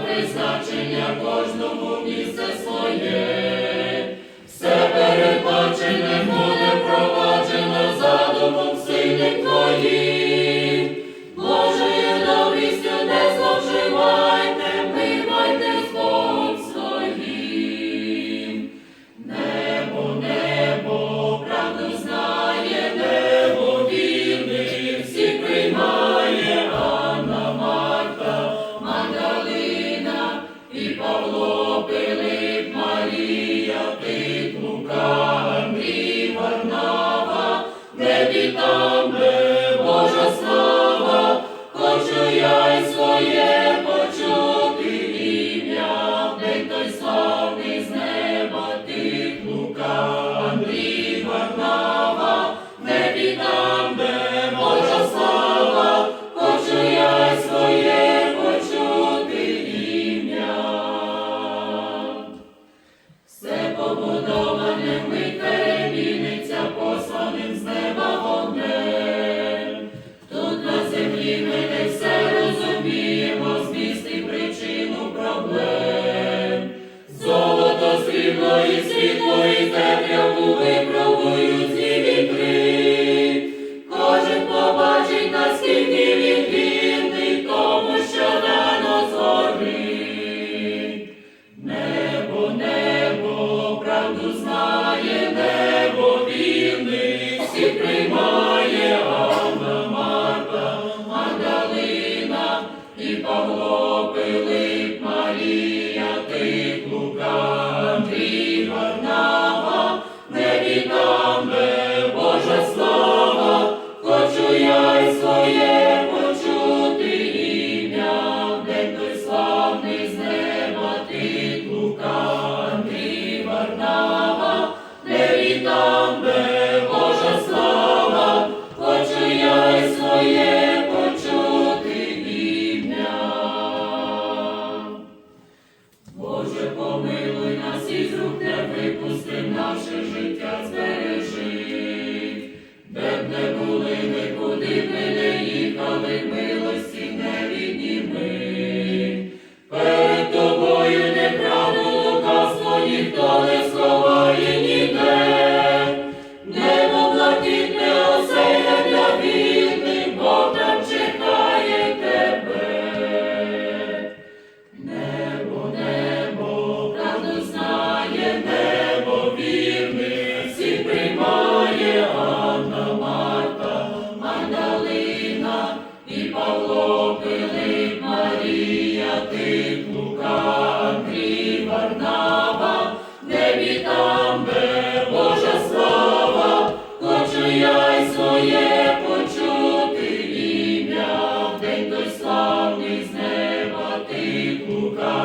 Призначення кожному місце своє, все передбачене буде проваджено задумом сини твоїм. Aditam і поглопили Пилип, Марія, ти лука. наше життя збереже. Дай своє почути ім'я, в день той славний з неба ти блукав.